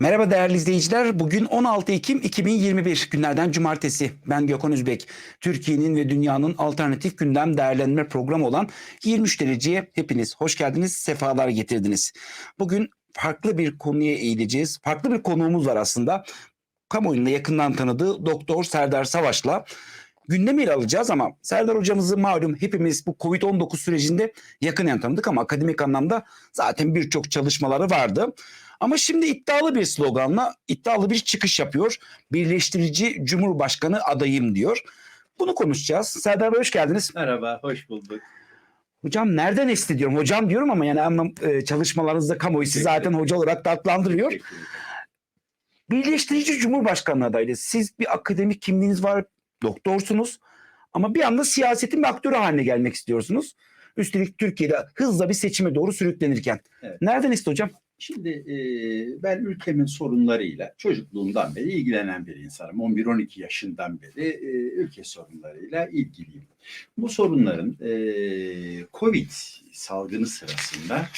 Merhaba değerli izleyiciler. Bugün 16 Ekim 2021 günlerden cumartesi. Ben Gökhan Üzbek. Türkiye'nin ve dünyanın alternatif gündem değerlendirme programı olan 23 dereceye hepiniz hoş geldiniz, sefalar getirdiniz. Bugün farklı bir konuya eğileceğiz. Farklı bir konuğumuz var aslında. Kamuoyunda yakından tanıdığı Doktor Serdar Savaş'la gündemi ele alacağız ama Serdar hocamızı malum hepimiz bu Covid-19 sürecinde yakından tanıdık ama akademik anlamda zaten birçok çalışmaları vardı. Ama şimdi iddialı bir sloganla iddialı bir çıkış yapıyor. Birleştirici Cumhurbaşkanı adayım diyor. Bunu konuşacağız. Serdar Bey hoş geldiniz. Merhaba, hoş bulduk. Hocam nereden esti diyorum. Hocam diyorum ama yani anlam e, çalışmalarınızda kamuoyu sizi zaten hoca olarak ederim. Birleştirici Cumhurbaşkanı adaylığı. Siz bir akademik kimliğiniz var, doktorsunuz ama bir anda siyasetin bir aktörü haline gelmek istiyorsunuz. Üstelik Türkiye'de hızla bir seçime doğru sürüklenirken. Evet. Nereden esti hocam? Şimdi e, ben ülkemin sorunlarıyla çocukluğumdan beri ilgilenen bir insanım. 11-12 yaşından beri e, ülke sorunlarıyla ilgiliyim. Bu sorunların e, Covid salgını sırasında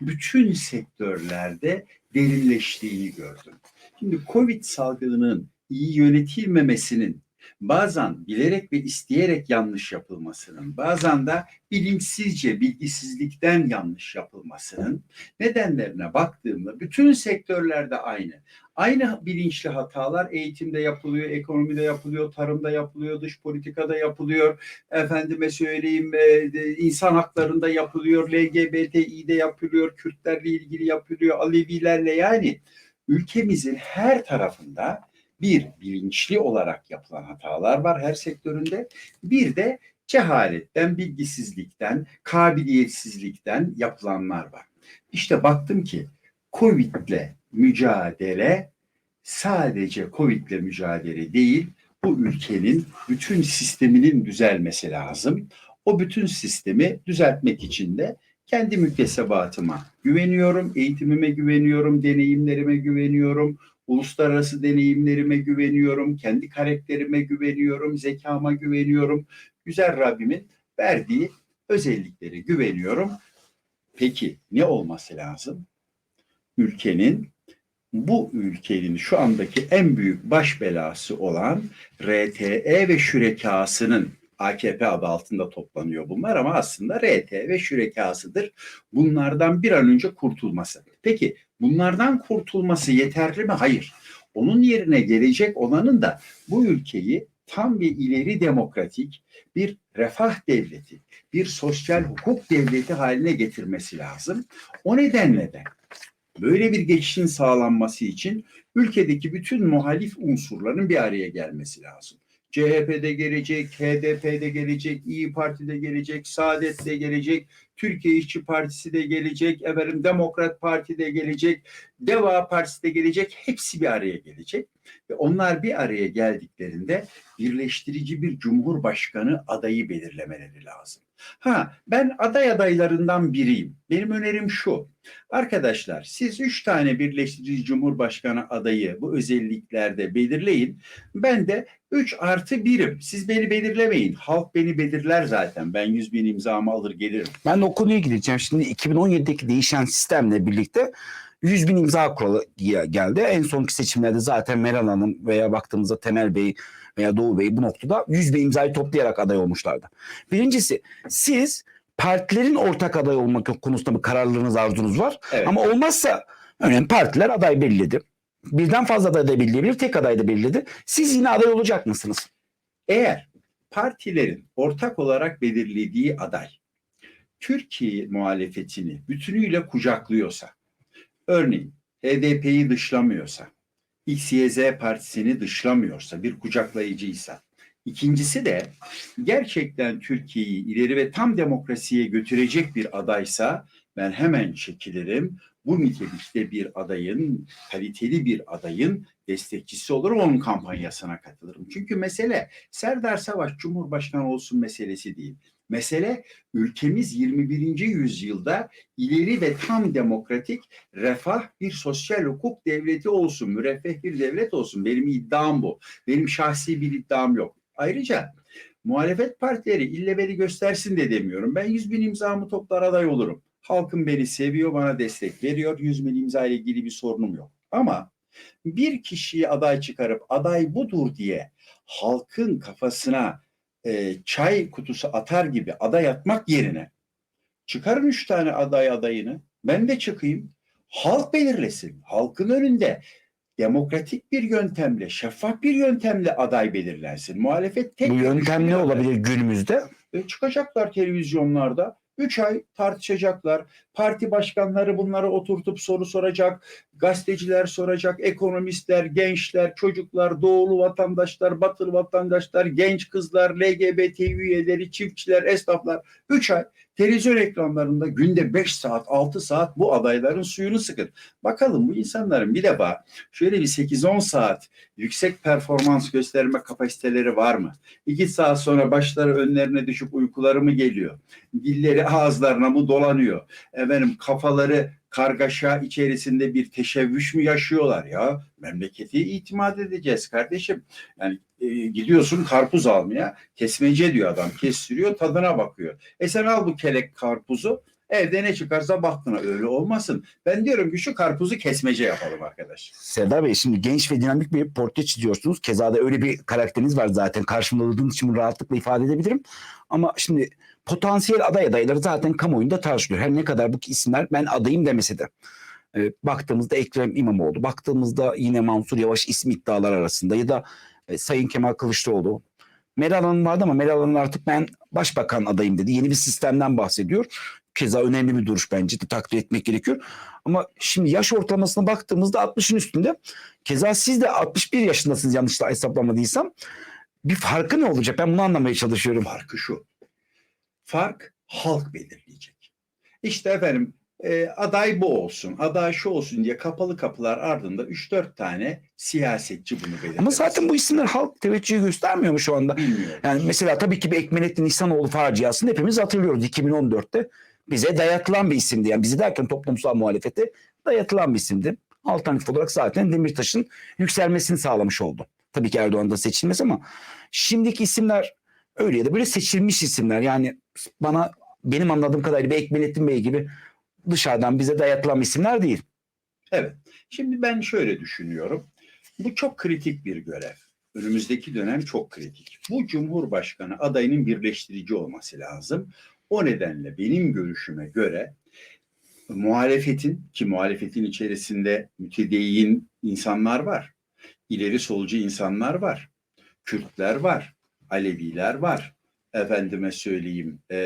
bütün sektörlerde derinleştiğini gördüm. Şimdi Covid salgınının iyi yönetilmemesinin bazen bilerek ve isteyerek yanlış yapılmasının, bazen de bilinçsizce, bilgisizlikten yanlış yapılmasının nedenlerine baktığımda bütün sektörlerde aynı. Aynı bilinçli hatalar eğitimde yapılıyor, ekonomide yapılıyor, tarımda yapılıyor, dış politikada yapılıyor. Efendime söyleyeyim e, insan haklarında yapılıyor, LGBTİ'de yapılıyor, Kürtlerle ilgili yapılıyor, Alevilerle yani ülkemizin her tarafında bir bilinçli olarak yapılan hatalar var her sektöründe. Bir de cehaletten, bilgisizlikten, kabiliyetsizlikten yapılanlar var. İşte baktım ki Covid'le mücadele sadece Covid'le mücadele değil, bu ülkenin bütün sisteminin düzelmesi lazım. O bütün sistemi düzeltmek için de kendi müktesebatıma güveniyorum, eğitimime güveniyorum, deneyimlerime güveniyorum, uluslararası deneyimlerime güveniyorum, kendi karakterime güveniyorum, zekama güveniyorum. Güzel Rabbimin verdiği özelliklere güveniyorum. Peki ne olması lazım? Ülkenin bu ülkenin şu andaki en büyük baş belası olan RTE ve şürekasının AKP adı altında toplanıyor bunlar ama aslında RT ve şürekasıdır. Bunlardan bir an önce kurtulması. Peki bunlardan kurtulması yeterli mi? Hayır. Onun yerine gelecek olanın da bu ülkeyi tam bir ileri demokratik bir refah devleti, bir sosyal hukuk devleti haline getirmesi lazım. O nedenle de böyle bir geçişin sağlanması için ülkedeki bütün muhalif unsurların bir araya gelmesi lazım. CHP'de gelecek, HDP'de gelecek, İyi Parti'de gelecek, Saadet'de gelecek, Türkiye İşçi Partisi de gelecek, efendim Demokrat Parti de gelecek, Deva Partisi de gelecek. Hepsi bir araya gelecek. Ve onlar bir araya geldiklerinde birleştirici bir cumhurbaşkanı adayı belirlemeleri lazım. Ha ben aday adaylarından biriyim. Benim önerim şu. Arkadaşlar siz üç tane birleştirici cumhurbaşkanı adayı bu özelliklerde belirleyin. Ben de 3 artı birim. Siz beni belirlemeyin. Halk beni belirler zaten. Ben 100 bin imzamı alır gelirim. Ben o konuya gideceğim. Şimdi 2017'deki değişen sistemle birlikte 100 bin imza kuralı ge- geldi. En sonki seçimlerde zaten Meral Hanım veya baktığımızda Temel Bey veya Doğu Bey bu noktada 100 bin imzayı toplayarak aday olmuşlardı. Birincisi siz partilerin ortak aday olmak konusunda bir kararlılığınız arzunuz var. Evet. Ama olmazsa örneğin partiler aday belirledi. Birden fazla aday da belirleyebilir, tek aday da belirledi. Siz yine aday olacak mısınız? Eğer partilerin ortak olarak belirlediği aday Türkiye muhalefetini bütünüyle kucaklıyorsa, örneğin HDP'yi dışlamıyorsa, XYZ partisini dışlamıyorsa, bir kucaklayıcıysa, ikincisi de gerçekten Türkiye'yi ileri ve tam demokrasiye götürecek bir adaysa ben hemen çekilirim. Bu nitelikte bir adayın, kaliteli bir adayın destekçisi olurum, onun kampanyasına katılırım. Çünkü mesele Serdar Savaş Cumhurbaşkanı olsun meselesi değil. Mesele ülkemiz 21. yüzyılda ileri ve tam demokratik refah bir sosyal hukuk devleti olsun, müreffeh bir devlet olsun. Benim iddiam bu. Benim şahsi bir iddiam yok. Ayrıca muhalefet partileri ille beni göstersin de demiyorum. Ben 100 bin imzamı toplar aday olurum. Halkım beni seviyor, bana destek veriyor. 100 bin imza ile ilgili bir sorunum yok. Ama Bir kişiyi aday çıkarıp aday budur diye halkın kafasına e, çay kutusu atar gibi aday atmak yerine çıkarın üç tane aday adayını ben de çıkayım halk belirlesin halkın önünde demokratik bir yöntemle şeffaf bir yöntemle aday belirlensin muhalefet tek Bu yöntem ne olabilir günümüzde? E, çıkacaklar televizyonlarda. Üç ay tartışacaklar. Parti başkanları bunları oturtup soru soracak. Gazeteciler soracak. Ekonomistler, gençler, çocuklar, doğulu vatandaşlar, batılı vatandaşlar, genç kızlar, LGBT üyeleri, çiftçiler, esnaflar. Üç ay televizyon ekranlarında günde 5 saat, 6 saat bu adayların suyunu sıkın. Bakalım bu insanların bir defa şöyle bir 8-10 saat yüksek performans gösterme kapasiteleri var mı? İki saat sonra başları önlerine düşüp uykuları mı geliyor? Dilleri ağızlarına mı dolanıyor? Efendim kafaları kargaşa içerisinde bir teşebbüs mü yaşıyorlar ya? Memleketi itimat edeceğiz kardeşim. Yani e, gidiyorsun karpuz almaya kesmece diyor adam kestiriyor tadına bakıyor. E sen al bu kelek karpuzu evde ne çıkarsa baktına öyle olmasın. Ben diyorum ki şu karpuzu kesmece yapalım arkadaş. Serdar Bey şimdi genç ve dinamik bir portre çiziyorsunuz. Keza da öyle bir karakteriniz var zaten. Karşımda olduğunuz için rahatlıkla ifade edebilirim. Ama şimdi potansiyel aday adayları zaten kamuoyunda tartışılıyor. Her ne kadar bu isimler ben adayım demese de. E, baktığımızda Ekrem İmamoğlu, baktığımızda yine Mansur Yavaş ismi iddialar arasında ya da e, Sayın Kemal Kılıçdaroğlu. Meral Hanım vardı ama Meral Hanım artık ben başbakan adayım dedi. Yeni bir sistemden bahsediyor. Keza önemli bir duruş bence de takdir etmek gerekiyor. Ama şimdi yaş ortalamasına baktığımızda 60'ın üstünde. Keza siz de 61 yaşındasınız yanlış da hesaplamadıysam. Bir farkı ne olacak? Ben bunu anlamaya çalışıyorum. Farkı şu. Fark halk belirleyecek. İşte efendim e, aday bu olsun, aday şu olsun diye kapalı kapılar ardında 3-4 tane siyasetçi bunu belirler. Ama zaten bu isimler halk teveccühü göstermiyor mu şu anda? bilmiyorum. Yani mesela tabii ki bir Ekmelettin İhsanoğlu faciasını hepimiz hatırlıyoruz 2014'te. Bize dayatılan bir isimdi. Yani bizi derken toplumsal muhalefete dayatılan bir isimdi. Alternatif olarak zaten Demirtaş'ın yükselmesini sağlamış oldu. Tabii ki Erdoğan da seçilmez ama şimdiki isimler öyle ya da böyle seçilmiş isimler. Yani bana benim anladığım kadarıyla bir Ekmelettin Bey gibi dışarıdan bize dayatılan isimler değil. Evet. Şimdi ben şöyle düşünüyorum. Bu çok kritik bir görev. Önümüzdeki dönem çok kritik. Bu Cumhurbaşkanı adayının birleştirici olması lazım. O nedenle benim görüşüme göre muhalefetin ki muhalefetin içerisinde mütedeyyin insanlar var. ileri solcu insanlar var. Kürtler var. Aleviler var. Efendime söyleyeyim eee,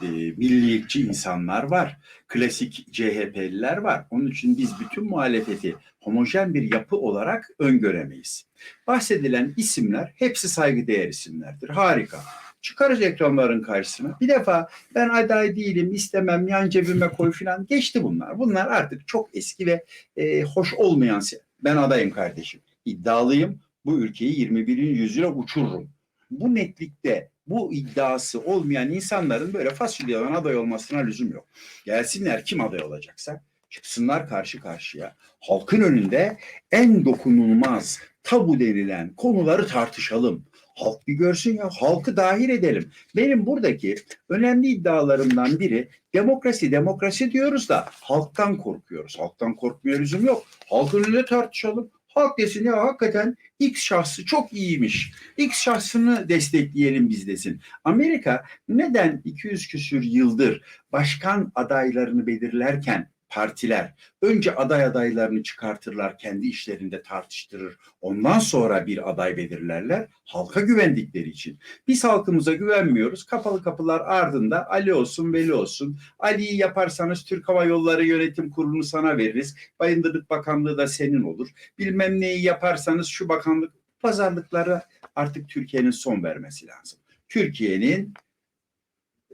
de, milliyetçi insanlar var klasik CHP'liler var. Onun için biz bütün muhalefeti homojen bir yapı olarak öngöremeyiz. Bahsedilen isimler hepsi saygıdeğer isimlerdir. Harika. Çıkarız ekranların karşısına. Bir defa ben aday değilim, istemem, yan cebime koy falan geçti bunlar. Bunlar artık çok eski ve e, hoş olmayan. si- Ben adayım kardeşim. İddialıyım. Bu ülkeyi 21. yüzyıla uçururum. Bu netlikte bu iddiası olmayan insanların böyle fasulyeden aday olmasına lüzum yok. Gelsinler kim aday olacaksa çıksınlar karşı karşıya. Halkın önünde en dokunulmaz tabu denilen konuları tartışalım. Halk bir görsün ya halkı dahil edelim. Benim buradaki önemli iddialarımdan biri demokrasi demokrasi diyoruz da halktan korkuyoruz. Halktan korkmaya lüzum yok. Halkın önünde tartışalım. Halk desin ya hakikaten X şahsı çok iyiymiş. X şahsını destekleyelim biz desin. Amerika neden 200 küsür yıldır başkan adaylarını belirlerken partiler önce aday adaylarını çıkartırlar, kendi işlerinde tartıştırır. Ondan sonra bir aday belirlerler halka güvendikleri için. Biz halkımıza güvenmiyoruz. Kapalı kapılar ardında Ali olsun, Veli olsun. Ali'yi yaparsanız Türk Hava Yolları Yönetim Kurulu'nu sana veririz. Bayındırlık Bakanlığı da senin olur. Bilmem neyi yaparsanız şu bakanlık pazarlıklara artık Türkiye'nin son vermesi lazım. Türkiye'nin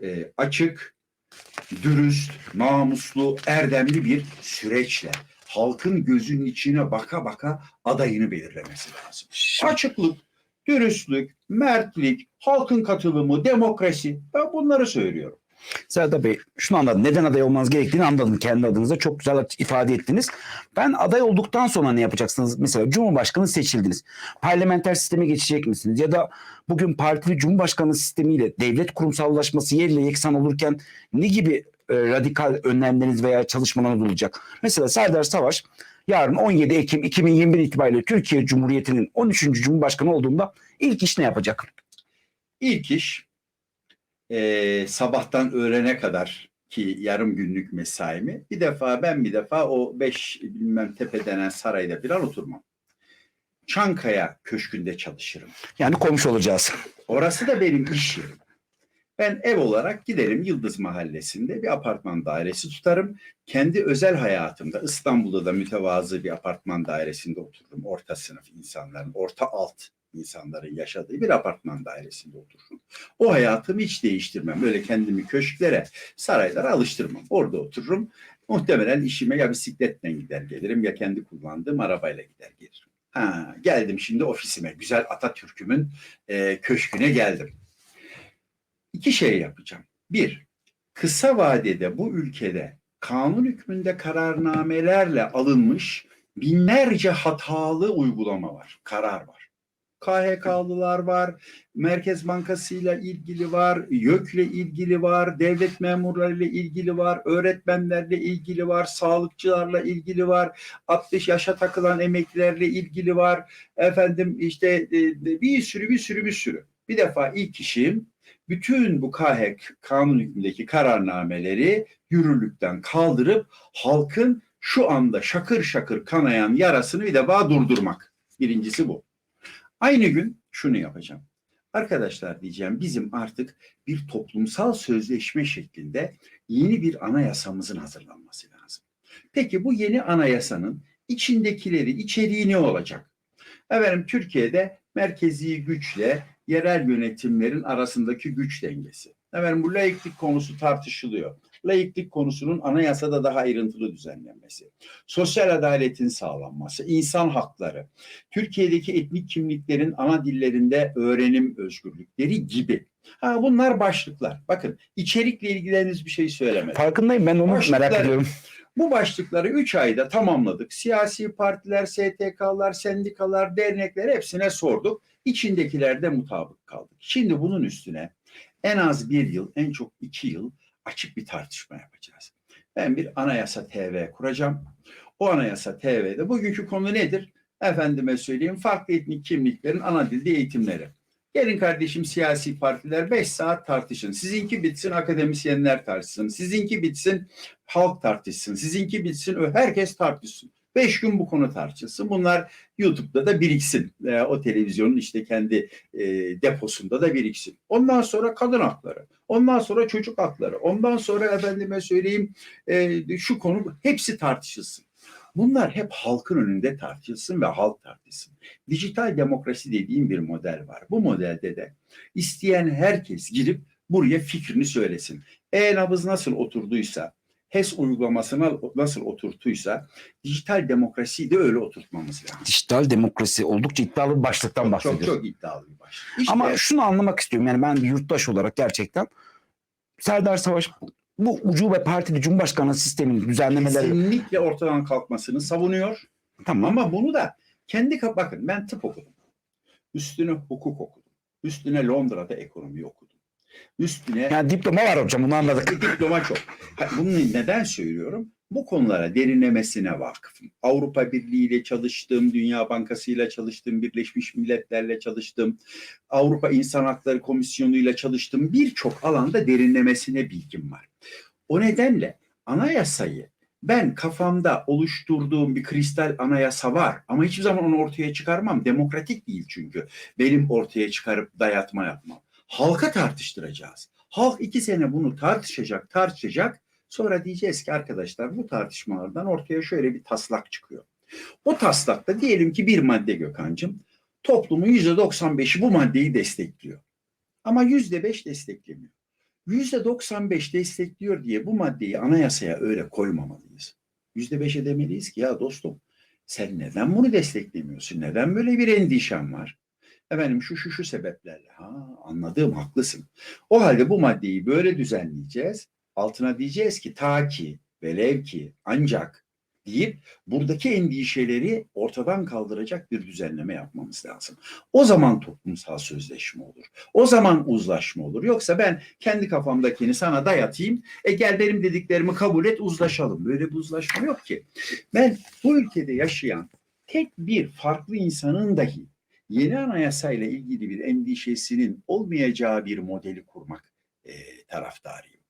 e, açık, dürüst, namuslu, erdemli bir süreçle halkın gözünün içine baka baka adayını belirlemesi lazım. Açıklık, dürüstlük, mertlik, halkın katılımı, demokrasi. Ben bunları söylüyorum. Serdar Bey şunu anladım. Neden aday olmanız gerektiğini anladım kendi adınıza. Çok güzel ifade ettiniz. Ben aday olduktan sonra ne yapacaksınız? Mesela Cumhurbaşkanı seçildiniz. Parlamenter sisteme geçecek misiniz? Ya da bugün partili Cumhurbaşkanı sistemiyle devlet kurumsallaşması yerle yeksan olurken ne gibi e, radikal önlemleriniz veya çalışmalarınız olacak? Mesela Serdar Savaş yarın 17 Ekim 2021 itibariyle Türkiye Cumhuriyeti'nin 13. Cumhurbaşkanı olduğunda ilk iş ne yapacak? İlk iş eee, sabahtan öğlene kadar ki yarım günlük mesaimi bir defa ben bir defa o beş bilmem tepe denen sarayda bir an oturmam. Çankaya Köşkü'nde çalışırım. Yani komşu olacağız. Orası da benim iş yerim. Ben ev olarak giderim Yıldız Mahallesi'nde bir apartman dairesi tutarım. Kendi özel hayatımda İstanbul'da da mütevazı bir apartman dairesinde otururum. Orta sınıf insanların, orta alt insanların yaşadığı bir apartman dairesinde otururum. O hayatımı hiç değiştirmem. Böyle kendimi köşklere, saraylara alıştırmam. Orada otururum. Muhtemelen işime ya bisikletle gider gelirim ya kendi kullandığım arabayla gider gelirim. Ha, geldim şimdi ofisime. Güzel Atatürk'ümün e, köşküne geldim. İki şey yapacağım. Bir, kısa vadede bu ülkede kanun hükmünde kararnamelerle alınmış binlerce hatalı uygulama var, karar var. KHK'lılar var, Merkez Bankası ile ilgili var, YÖK'le ilgili var, devlet memurlarıyla ilgili var, öğretmenlerle ilgili var, sağlıkçılarla ilgili var, 60 yaşa takılan emeklilerle ilgili var. Efendim işte e, bir sürü bir sürü bir sürü. Bir defa ilk işim bütün bu KHK kanun hükmündeki kararnameleri yürürlükten kaldırıp halkın şu anda şakır şakır kanayan yarasını bir defa durdurmak. Birincisi bu. Aynı gün şunu yapacağım. Arkadaşlar diyeceğim bizim artık bir toplumsal sözleşme şeklinde yeni bir anayasamızın hazırlanması lazım. Peki bu yeni anayasanın içindekileri, içeriği ne olacak? Efendim Türkiye'de merkezi güçle yerel yönetimlerin arasındaki güç dengesi. Efendim bu laiklik konusu tartışılıyor. Laiklik konusunun anayasada daha ayrıntılı düzenlenmesi, sosyal adaletin sağlanması, insan hakları, Türkiye'deki etnik kimliklerin ana dillerinde öğrenim özgürlükleri gibi. Ha, bunlar başlıklar. Bakın içerikle ilgili henüz bir şey söylemedim. Farkındayım ben onu merak ediyorum. Bu başlıkları 3 ayda tamamladık. Siyasi partiler, STK'lar, sendikalar, dernekler hepsine sorduk. İçindekilerde mutabık kaldık. Şimdi bunun üstüne en az bir yıl, en çok iki yıl açık bir tartışma yapacağız. Ben bir anayasa TV kuracağım. O anayasa TV'de bugünkü konu nedir? Efendime söyleyeyim farklı etnik kimliklerin ana dilde eğitimleri. Gelin kardeşim siyasi partiler 5 saat tartışın. Sizinki bitsin akademisyenler tartışsın. Sizinki bitsin halk tartışsın. Sizinki bitsin herkes tartışsın. Beş gün bu konu tartışılsın. Bunlar YouTube'da da biriksin. Ee, o televizyonun işte kendi e, deposunda da biriksin. Ondan sonra kadın hakları. Ondan sonra çocuk hakları. Ondan sonra efendime söyleyeyim e, şu konu hepsi tartışılsın. Bunlar hep halkın önünde tartışılsın ve halk tartışsın. Dijital demokrasi dediğim bir model var. Bu modelde de isteyen herkes girip buraya fikrini söylesin. E-nabız nasıl oturduysa, HES uygulamasına nasıl oturtuysa dijital demokrasiyi de öyle oturtmamız lazım. Dijital demokrasi oldukça iddialı bir başlıktan Çok, bahsediyoruz. çok, çok iddialı bir başlık. İşte Ama şunu anlamak istiyorum. Yani ben bir yurttaş olarak gerçekten Serdar Savaş bu ucube partili Cumhurbaşkanlığı sisteminin düzenlemeleri kesinlikle ortadan kalkmasını savunuyor. tamam Ama bunu da kendi bakın ben tıp okudum. Üstüne hukuk okudum. Üstüne Londra'da ekonomi okudum. Üstüne yani diploma var hocam bunu anladık. Diploma çok. Bunu neden söylüyorum? Bu konulara derinlemesine vakıfım. Avrupa Birliği ile çalıştım, Dünya Bankası ile çalıştım, Birleşmiş Milletler'le çalıştım, Avrupa İnsan Hakları Komisyonu ile çalıştım. Birçok alanda derinlemesine bilgim var. O nedenle anayasayı ben kafamda oluşturduğum bir kristal anayasa var ama hiçbir zaman onu ortaya çıkarmam. Demokratik değil çünkü. Benim ortaya çıkarıp dayatma yapmam. Halka tartıştıracağız. Halk iki sene bunu tartışacak, tartışacak. Sonra diyeceğiz ki arkadaşlar bu tartışmalardan ortaya şöyle bir taslak çıkıyor. O taslakta diyelim ki bir madde Gökhan'cığım toplumun %95'i bu maddeyi destekliyor. Ama %5 desteklemiyor. %95 destekliyor diye bu maddeyi anayasaya öyle koymamalıyız. %5'e demeliyiz ki ya dostum sen neden bunu desteklemiyorsun? Neden böyle bir endişen var? Efendim şu şu şu sebeplerle. Ha anladım haklısın. O halde bu maddeyi böyle düzenleyeceğiz. Altına diyeceğiz ki ta ki velev ki ancak deyip buradaki endişeleri ortadan kaldıracak bir düzenleme yapmamız lazım. O zaman toplumsal sözleşme olur. O zaman uzlaşma olur. Yoksa ben kendi kafamdakini sana dayatayım. E gel benim dediklerimi kabul et uzlaşalım. Böyle bir uzlaşma yok ki. Ben bu ülkede yaşayan tek bir farklı insanın dahi yeni anayasayla ilgili bir endişesinin olmayacağı bir modeli kurmak e, taraftarıyım.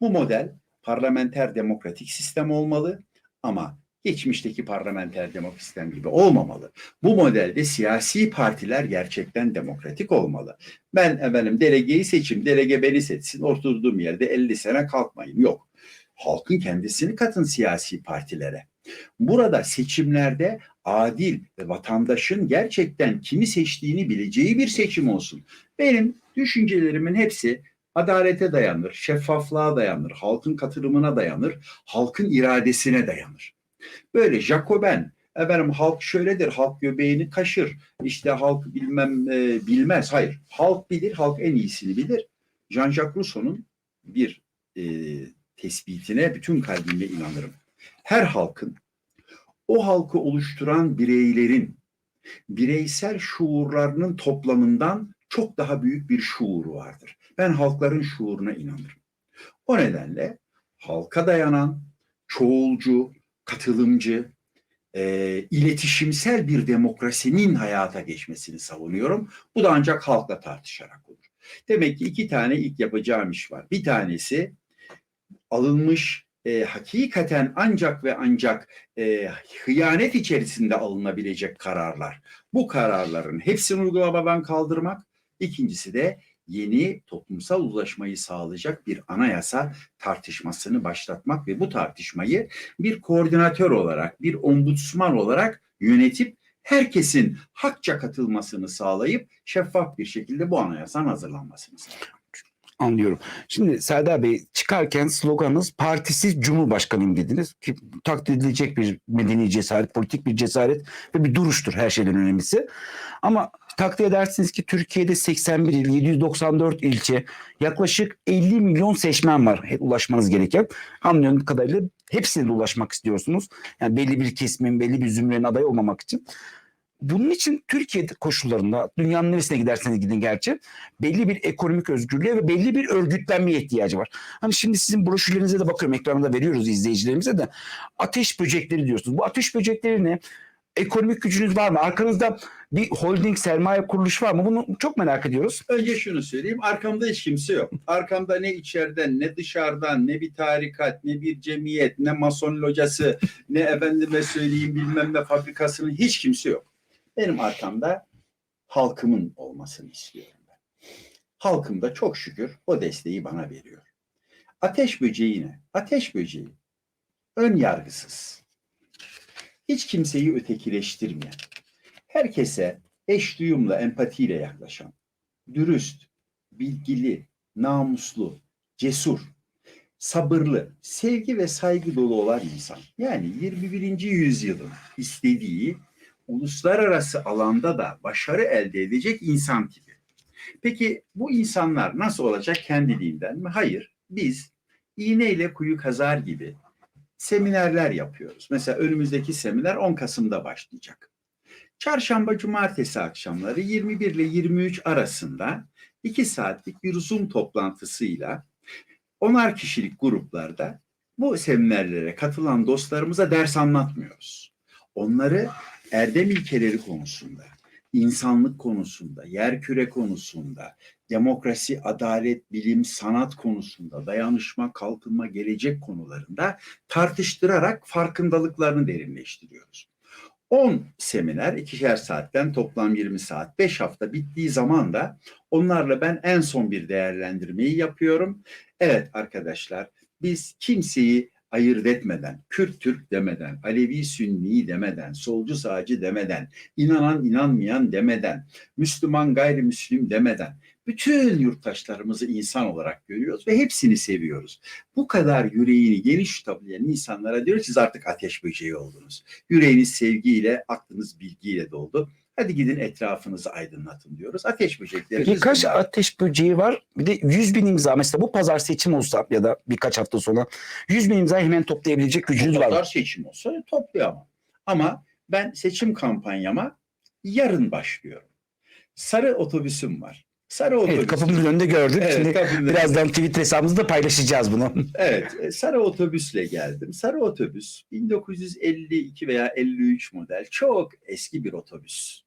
Bu model parlamenter demokratik sistem olmalı ama geçmişteki parlamenter demokratik sistem gibi olmamalı. Bu modelde siyasi partiler gerçekten demokratik olmalı. Ben efendim delegeyi seçim, delege beni seçsin, oturduğum yerde 50 sene kalkmayın. Yok. Halkın kendisini katın siyasi partilere. Burada seçimlerde adil ve vatandaşın gerçekten kimi seçtiğini bileceği bir seçim olsun. Benim düşüncelerimin hepsi adalete dayanır, şeffaflığa dayanır, halkın katılımına dayanır, halkın iradesine dayanır. Böyle Jacoben, efendim halk şöyledir, halk göbeğini kaşır, işte halk bilmem e, bilmez. Hayır, halk bilir, halk en iyisini bilir. Jean-Jacques Rousseau'nun bir e, tespitine bütün kalbimle inanırım. Her halkın, o halkı oluşturan bireylerin bireysel şuurlarının toplamından çok daha büyük bir şuuru vardır. Ben halkların şuuruna inanırım. O nedenle halka dayanan, çoğulcu, katılımcı, e, iletişimsel bir demokrasinin hayata geçmesini savunuyorum. Bu da ancak halkla tartışarak olur. Demek ki iki tane ilk yapacağım iş var. Bir tanesi alınmış e, hakikaten ancak ve ancak e, hıyanet içerisinde alınabilecek kararlar. Bu kararların hepsini uygulamadan kaldırmak. İkincisi de yeni toplumsal uzlaşmayı sağlayacak bir anayasa tartışmasını başlatmak ve bu tartışmayı bir koordinatör olarak, bir ombudsman olarak yönetip herkesin hakça katılmasını sağlayıp şeffaf bir şekilde bu anayasanın hazırlanmasını sağlamak. Anlıyorum. Şimdi Serdar Bey çıkarken sloganınız partisiz cumhurbaşkanıyım dediniz ki takdir edilecek bir medeni cesaret, politik bir cesaret ve bir duruştur her şeyden önemlisi. Ama takdir edersiniz ki Türkiye'de 81 il, 794 ilçe, yaklaşık 50 milyon seçmen var ulaşmanız gereken. Anladığım kadarıyla hepsine de ulaşmak istiyorsunuz. Yani belli bir kesimin, belli bir zümrenin aday olmamak için. Bunun için Türkiye koşullarında dünyanın neresine giderseniz gidin gerçi belli bir ekonomik özgürlüğe ve belli bir örgütlenmeye ihtiyacı var. Hani şimdi sizin broşürlerinize de bakıyorum ekranda veriyoruz izleyicilerimize de ateş böcekleri diyorsunuz. Bu ateş böcekleri ne? Ekonomik gücünüz var mı? Arkanızda bir holding sermaye kuruluş var mı? Bunu çok merak ediyoruz. Önce şunu söyleyeyim. Arkamda hiç kimse yok. Arkamda ne içeriden ne dışarıdan ne bir tarikat ne bir cemiyet ne mason locası ne efendime söyleyeyim bilmem ne fabrikasının hiç kimse yok. Benim arkamda halkımın olmasını istiyorum ben. Halkım da çok şükür o desteği bana veriyor. Ateş böceği ne? Ateş böceği ön yargısız. Hiç kimseyi ötekileştirmeyen, herkese eş duyumla, empatiyle yaklaşan, dürüst, bilgili, namuslu, cesur, sabırlı, sevgi ve saygı dolu olan insan. Yani 21. yüzyılın istediği uluslararası alanda da başarı elde edecek insan tipi. Peki bu insanlar nasıl olacak kendiliğinden mi? Hayır. Biz iğneyle kuyu kazar gibi seminerler yapıyoruz. Mesela önümüzdeki seminer 10 Kasım'da başlayacak. Çarşamba, cumartesi akşamları 21 ile 23 arasında 2 saatlik bir Zoom toplantısıyla onar kişilik gruplarda bu seminerlere katılan dostlarımıza ders anlatmıyoruz. Onları erdem ilkeleri konusunda, insanlık konusunda, yerküre konusunda, demokrasi, adalet, bilim, sanat konusunda, dayanışma, kalkınma, gelecek konularında tartıştırarak farkındalıklarını derinleştiriyoruz. 10 seminer, ikişer saatten toplam 20 saat, 5 hafta bittiği zaman da onlarla ben en son bir değerlendirmeyi yapıyorum. Evet arkadaşlar, biz kimseyi ayırt etmeden, Kürt Türk demeden, Alevi Sünni demeden, solcu sağcı demeden, inanan inanmayan demeden, Müslüman gayrimüslim demeden bütün yurttaşlarımızı insan olarak görüyoruz ve hepsini seviyoruz. Bu kadar yüreğini geniş tutabilen insanlara diyoruz siz artık ateş böceği oldunuz. Yüreğiniz sevgiyle, aklınız bilgiyle doldu. Hadi gidin etrafınızı aydınlatın diyoruz. Ateş böcekleri. Birkaç ateş böceği var. Bir de 100 bin imza. Mesela bu pazar seçim olsa ya da birkaç hafta sonra 100 bin imza hemen toplayabilecek gücünüz var. mı? seçim olsa toplayamam. Ama ben seçim kampanyama yarın başlıyorum. Sarı otobüsüm var. Sarı otobüs. Evet kapımızın önünde gördük. Evet, Şimdi birazdan Twitter hesabımızda paylaşacağız bunu. Evet, e, sarı otobüsle geldim. Sarı otobüs 1952 veya 53 model çok eski bir otobüs.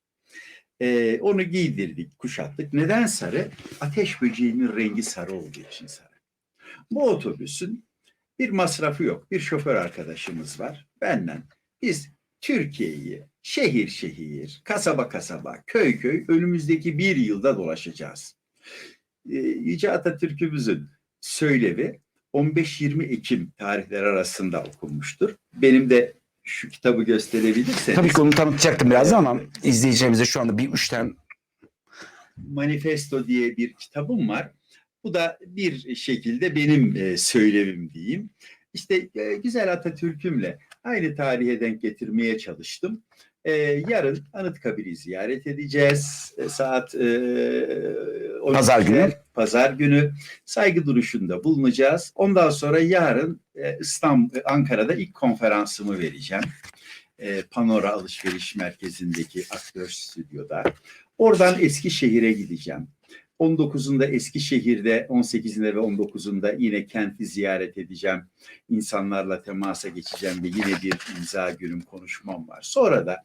Ee, onu giydirdik, kuşattık. Neden sarı? Ateş böceğinin rengi sarı olduğu için sarı. Bu otobüsün bir masrafı yok. Bir şoför arkadaşımız var. Benden. Biz Türkiye'yi şehir şehir, kasaba kasaba, köy köy önümüzdeki bir yılda dolaşacağız. Ee, Yüce Atatürk'ümüzün söylevi 15-20 Ekim tarihleri arasında okunmuştur. Benim de şu kitabı gösterebilirseniz. Tabii ki onu tanıtacaktım birazdan ama izleyicilerimize şu anda bir üçten Manifesto diye bir kitabım var. Bu da bir şekilde benim e, söylevim diyeyim. İşte e, güzel Atatürk'ümle aynı tarihe denk getirmeye çalıştım. E, yarın Anıtkabir'i ziyaret edeceğiz. E, saat e, 12'de, Pazar günü. Pazar günü saygı duruşunda bulunacağız. Ondan sonra yarın e, İstanbul, Ankara'da ilk konferansımı vereceğim. E, Panora Alışveriş Merkezi'ndeki aktör stüdyoda. Oradan Eskişehir'e gideceğim. 19'unda Eskişehir'de, 18'inde ve 19'unda yine kenti ziyaret edeceğim. İnsanlarla temasa geçeceğim ve yine bir imza günüm konuşmam var. Sonra da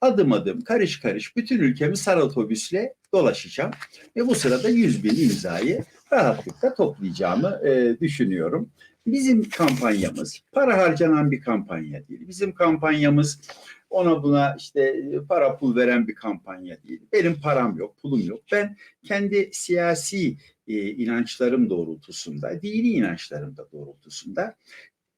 adım adım, karış karış bütün ülkemi sarı otobüsle dolaşacağım. Ve bu sırada 100 bin imzayı rahatlıkla toplayacağımı e, düşünüyorum. Bizim kampanyamız para harcanan bir kampanya değil. Bizim kampanyamız ona buna işte e, para pul veren bir kampanya değil. Benim param yok, pulum yok. Ben kendi siyasi e, inançlarım doğrultusunda, dini inançlarım da doğrultusunda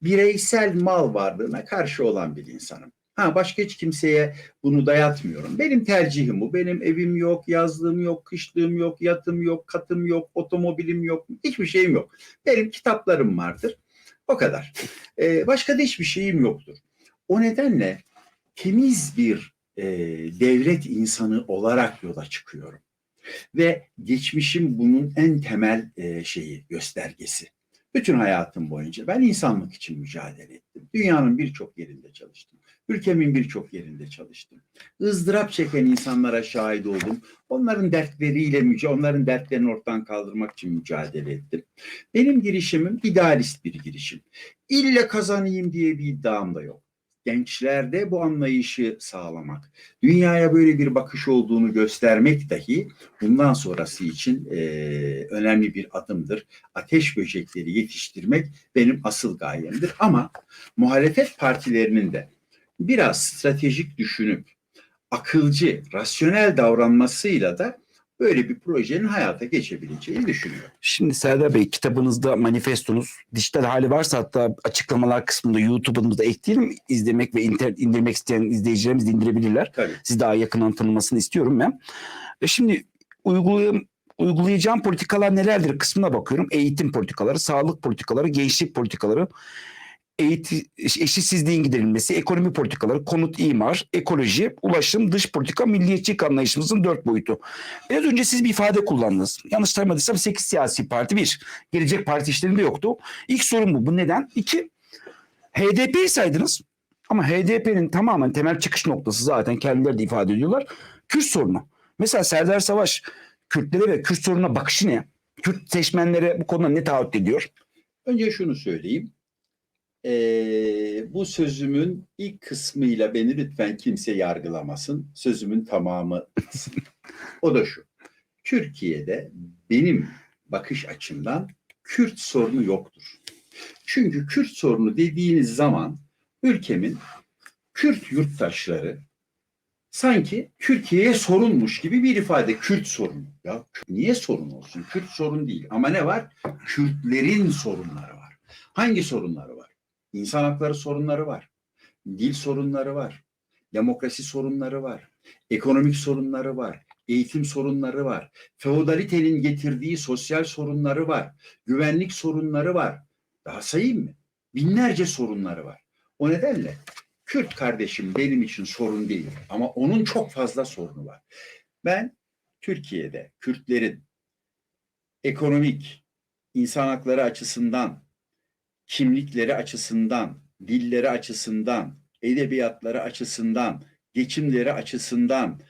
bireysel mal varlığına karşı olan bir insanım. Ha başka hiç kimseye bunu dayatmıyorum. Benim tercihim bu. Benim evim yok, yazlığım yok, kışlığım yok, yatım yok, katım yok, otomobilim yok, hiçbir şeyim yok. Benim kitaplarım vardır. O kadar. Ee, başka da hiçbir şeyim yoktur. O nedenle temiz bir e, devlet insanı olarak yola çıkıyorum. Ve geçmişim bunun en temel e, şeyi, göstergesi. Bütün hayatım boyunca ben insanlık için mücadele ettim. Dünyanın birçok yerinde çalıştım. Ülkemin birçok yerinde çalıştım. ızdırap çeken insanlara şahit oldum. Onların dertleriyle, müca- onların dertlerini ortadan kaldırmak için mücadele ettim. Benim girişimim idealist bir girişim. İlle kazanayım diye bir iddiam da yok. Gençlerde bu anlayışı sağlamak, dünyaya böyle bir bakış olduğunu göstermek dahi bundan sonrası için eee, önemli bir adımdır. Ateş böcekleri yetiştirmek benim asıl gayemdir. Ama muhalefet partilerinin de biraz stratejik düşünüp akılcı, rasyonel davranmasıyla da böyle bir projenin hayata geçebileceğini düşünüyorum. Şimdi Serdar Bey kitabınızda manifestonuz dijital hali varsa hatta açıklamalar kısmında YouTube'umuzda ekleyelim. izlemek ve internet indirmek isteyen izleyicilerimiz de indirebilirler. Tabii. Siz daha yakından tanımasını istiyorum ben. E şimdi uygulayım, uygulayacağım politikalar nelerdir kısmına bakıyorum. Eğitim politikaları, sağlık politikaları, gençlik politikaları, eğitim, eşitsizliğin giderilmesi, ekonomi politikaları, konut imar, ekoloji, ulaşım, dış politika, milliyetçilik anlayışımızın dört boyutu. Biraz önce siz bir ifade kullandınız. Yanlış saymadıysam 8 siyasi parti bir. Gelecek Parti işlerinde yoktu. İlk sorun bu. Bu neden? İki, HDP'yi saydınız. Ama HDP'nin tamamen temel çıkış noktası zaten kendileri de ifade ediyorlar. Kürt sorunu. Mesela Serdar Savaş Kürtlere ve Kürt sorununa bakışı ne? Kürt seçmenlere bu konuda ne taahhüt ediyor? Önce şunu söyleyeyim. Ee, bu sözümün ilk kısmıyla beni lütfen kimse yargılamasın. Sözümün tamamı. o da şu. Türkiye'de benim bakış açımdan Kürt sorunu yoktur. Çünkü Kürt sorunu dediğiniz zaman ülkemin Kürt yurttaşları sanki Türkiye'ye sorunmuş gibi bir ifade. Kürt sorunu. Ya niye sorun olsun? Kürt sorun değil. Ama ne var? Kürtlerin sorunları var. Hangi sorunları? İnsan hakları sorunları var. Dil sorunları var. Demokrasi sorunları var. Ekonomik sorunları var. Eğitim sorunları var. Feodalitenin getirdiği sosyal sorunları var. Güvenlik sorunları var. Daha sayayım mı? Binlerce sorunları var. O nedenle Kürt kardeşim benim için sorun değil ama onun çok fazla sorunu var. Ben Türkiye'de Kürtlerin ekonomik, insan hakları açısından, kimlikleri açısından, dilleri açısından, edebiyatları açısından, geçimleri açısından,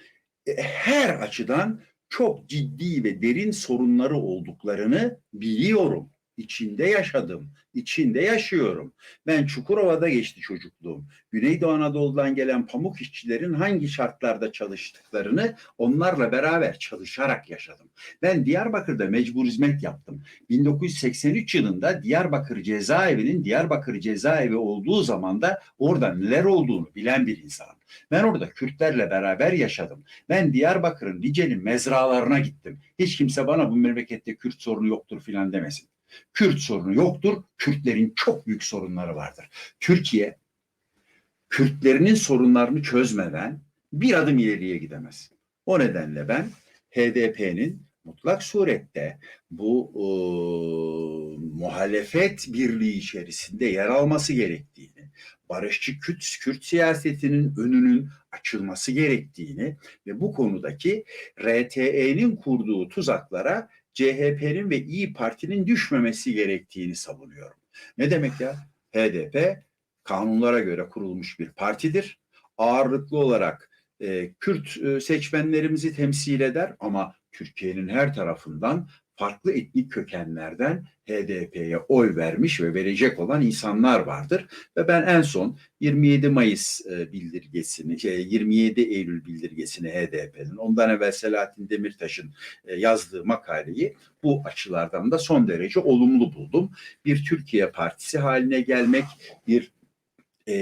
e, her açıdan çok ciddi ve derin sorunları olduklarını biliyorum. İçinde yaşadım, içinde yaşıyorum. Ben Çukurova'da geçti çocukluğum. Güneydoğu Anadolu'dan gelen pamuk işçilerin hangi şartlarda çalıştıklarını onlarla beraber çalışarak yaşadım. Ben Diyarbakır'da mecbur hizmet yaptım. 1983 yılında Diyarbakır cezaevinin Diyarbakır cezaevi olduğu zaman da orada neler olduğunu bilen bir insanım. Ben orada Kürtlerle beraber yaşadım. Ben Diyarbakır'ın Lice'nin mezralarına gittim. Hiç kimse bana bu memlekette Kürt sorunu yoktur filan demesin. Kürt sorunu yoktur. Kürtlerin çok büyük sorunları vardır. Türkiye Kürtlerinin sorunlarını çözmeden bir adım ileriye gidemez. O nedenle ben HDP'nin mutlak surette bu e, muhalefet birliği içerisinde yer alması gerektiğini, barışçı Kürt, Kürt siyasetinin önünün açılması gerektiğini ve bu konudaki RTE'nin kurduğu tuzaklara CHP'nin ve İyi Parti'nin düşmemesi gerektiğini savunuyorum. Ne demek ya? HDP kanunlara göre kurulmuş bir partidir. Ağırlıklı olarak e, Kürt e, seçmenlerimizi temsil eder ama Türkiye'nin her tarafından farklı etnik kökenlerden HDP'ye oy vermiş ve verecek olan insanlar vardır. Ve ben en son 27 Mayıs e, bildirgesini, şey, 27 Eylül bildirgesini HDP'nin, ondan evvel Selahattin Demirtaş'ın e, yazdığı makaleyi bu açılardan da son derece olumlu buldum. Bir Türkiye partisi haline gelmek, bir e,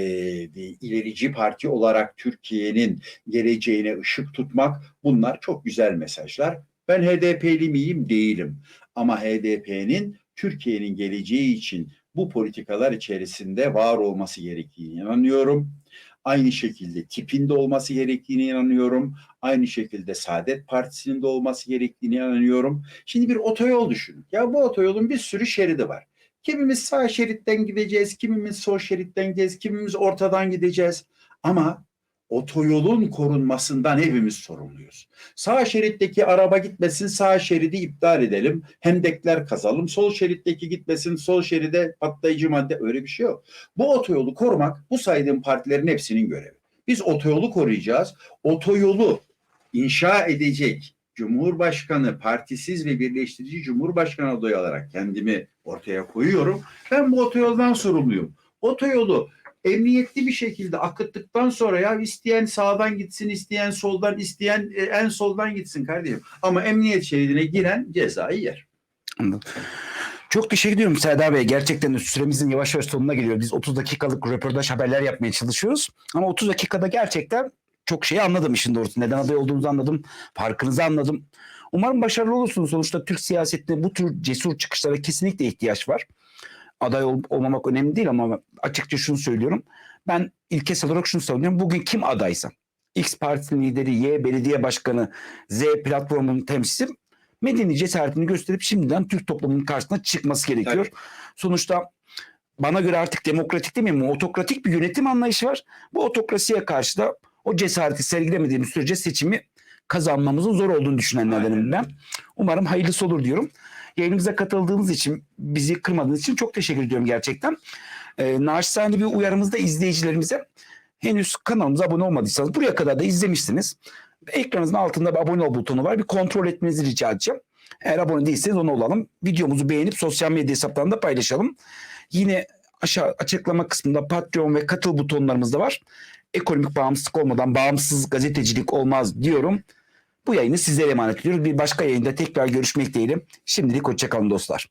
ilerici parti olarak Türkiye'nin geleceğine ışık tutmak bunlar çok güzel mesajlar. Ben HDP'li miyim? Değilim. Ama HDP'nin Türkiye'nin geleceği için bu politikalar içerisinde var olması gerektiğine inanıyorum. Aynı şekilde tipinde olması gerektiğine inanıyorum. Aynı şekilde Saadet Partisi'nin de olması gerektiğine inanıyorum. Şimdi bir otoyol düşünün. Ya bu otoyolun bir sürü şeridi var. Kimimiz sağ şeritten gideceğiz, kimimiz sol şeritten gideceğiz, kimimiz ortadan gideceğiz. Ama otoyolun korunmasından hepimiz sorumluyuz. Sağ şeritteki araba gitmesin, sağ şeridi iptal edelim. Hendekler kazalım. Sol şeritteki gitmesin, sol şeride patlayıcı madde öyle bir şey yok. Bu otoyolu korumak bu saydığım partilerin hepsinin görevi. Biz otoyolu koruyacağız. Otoyolu inşa edecek Cumhurbaşkanı partisiz ve birleştirici Cumhurbaşkanı adayı olarak kendimi ortaya koyuyorum. Ben bu otoyoldan sorumluyum. Otoyolu emniyetli bir şekilde akıttıktan sonra ya isteyen sağdan gitsin, isteyen soldan, isteyen e, en soldan gitsin kardeşim. Ama emniyet şeridine giren cezayı yer. Anladım. Çok teşekkür ediyorum Serdar Bey. Gerçekten süremizin yavaş yavaş sonuna geliyor. Biz 30 dakikalık röportaj haberler yapmaya çalışıyoruz. Ama 30 dakikada gerçekten çok şeyi anladım işin doğrusu. Neden aday olduğunuzu anladım. Farkınızı anladım. Umarım başarılı olursunuz. Sonuçta Türk siyasetinde bu tür cesur çıkışlara kesinlikle ihtiyaç var. Aday ol- olmamak önemli değil ama açıkça şunu söylüyorum. Ben ilkesel olarak şunu savunuyorum. Bugün kim adaysa X partisinin lideri, Y belediye başkanı, Z platformunun temsilcisi medeni cesaretini gösterip şimdiden Türk toplumunun karşısına çıkması gerekiyor. Sonuçta bana göre artık demokratik değil mi? Otokratik bir yönetim anlayışı var. Bu otokrasiye karşı da o cesareti sergilemediğimiz sürece seçimi kazanmamızın zor olduğunu düşünenlerdenim ben. Umarım hayırlısı olur diyorum. Yayınımıza katıldığınız için, bizi kırmadığınız için çok teşekkür ediyorum gerçekten. Ee, naçizane bir uyarımız da izleyicilerimize. Henüz kanalımıza abone olmadıysanız buraya kadar da izlemişsiniz. Ekranınızın altında bir abone ol butonu var. Bir kontrol etmenizi rica edeceğim. Eğer abone değilseniz onu olalım. Videomuzu beğenip sosyal medya hesaplarında paylaşalım. Yine aşağı açıklama kısmında Patreon ve katıl butonlarımız da var. Ekonomik bağımsızlık olmadan bağımsız gazetecilik olmaz diyorum. Bu yayını sizlere emanet ediyoruz. Bir başka yayında tekrar görüşmek dileğiyle. Şimdilik hoşçakalın dostlar.